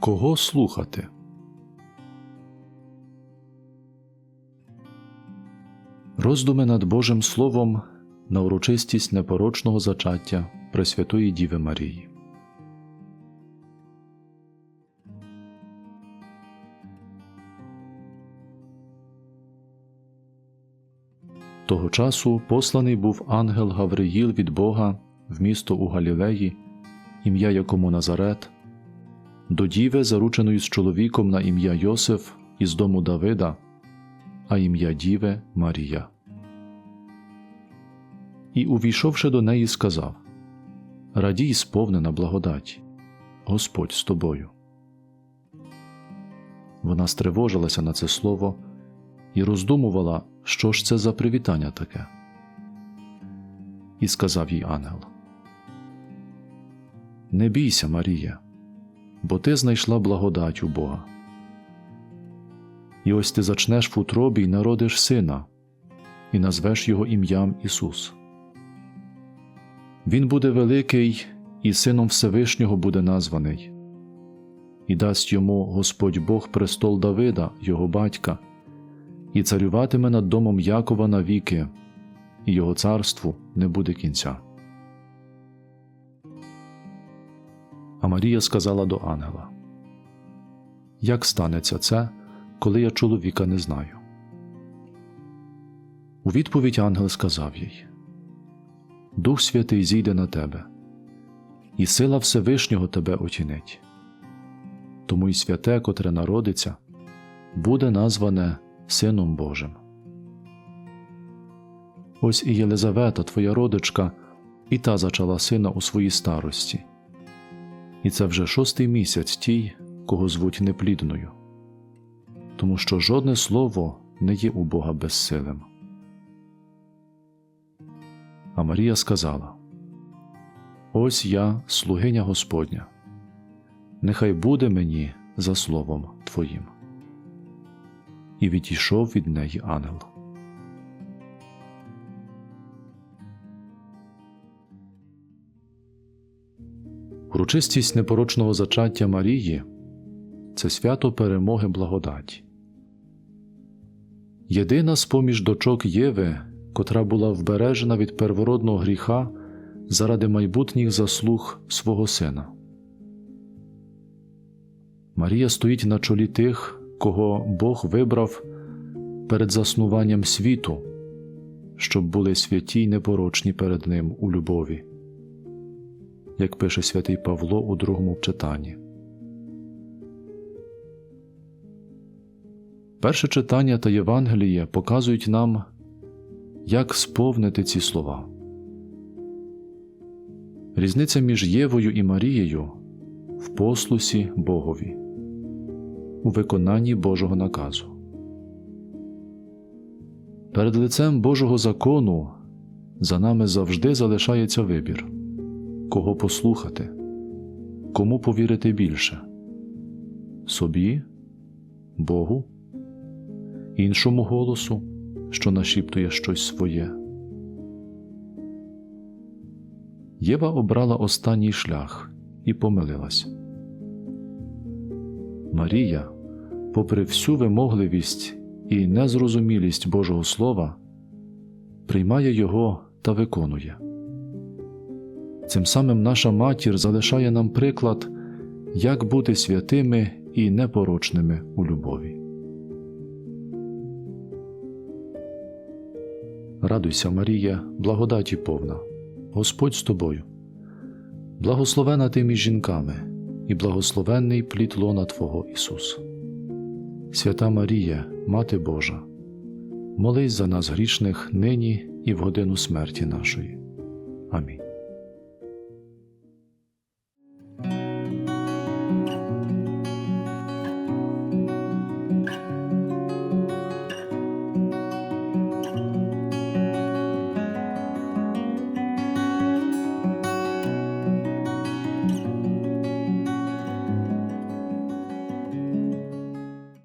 Кого слухати? Роздуми над Божим Словом на урочистість непорочного зачаття Пресвятої Діви Марії. Того часу посланий був ангел Гавриїл від Бога в місто у Галілеї, ім'я якому Назарет, до діви, зарученої з чоловіком на ім'я Йосиф із дому Давида, а ім'я Діви Марія. І, увійшовши до неї, сказав Радій, сповнена благодаті, Господь з тобою. Вона стривожилася на це слово і роздумувала, що ж це за привітання таке. І сказав їй ангел: Не бійся, Марія, бо ти знайшла благодать у Бога. І ось ти зачнеш в утробі й народиш сина, і назвеш його ім'ям Ісус. Він буде великий і сином Всевишнього буде названий, і дасть йому Господь Бог престол Давида, його батька, і царюватиме над домом Якова навіки, і його царству не буде кінця. А Марія сказала до ангела: Як станеться це, коли я чоловіка не знаю? У відповідь ангел сказав їй: Дух Святий зійде на тебе, і сила Всевишнього тебе оцінить. Тому й святе, котре народиться, буде назване Сином Божим. Ось і Єлизавета, твоя родичка, і та зачала сина у своїй старості, і це вже шостий місяць тій, кого звуть неплідною, тому що жодне слово не є у Бога безсилим. А Марія сказала: Ось я, слугиня Господня, нехай буде мені за словом Твоїм. І відійшов від неї ангел. Урочистість непорочного зачаття Марії це свято перемоги благодаті. Єдина з поміж дочок Єви, котра була вбережена від первородного гріха заради майбутніх заслуг свого сина. Марія стоїть на чолі тих, кого Бог вибрав перед заснуванням світу, щоб були святі й непорочні перед Ним у любові, як пише святий Павло у другому читанні. Перше читання та Євангеліє показують нам, як сповнити ці слова. Різниця між Євою і Марією в послусі Богові, у виконанні Божого наказу. Перед лицем Божого закону за нами завжди залишається вибір, кого послухати, кому повірити більше собі, Богу, іншому голосу, що нашіптує щось своє. Єва обрала останній шлях і помилилась. Марія, попри всю вимогливість і незрозумілість Божого Слова, приймає його та виконує. Цим самим наша матір залишає нам приклад, як бути святими і непорочними у любові. Радуйся, Марія, благодаті повна, Господь з тобою. Благословена ти між жінками, і благословенний плід лона Твого Ісус. Свята Марія, Мати Божа, молись за нас грішних нині і в годину смерті нашої. Амінь.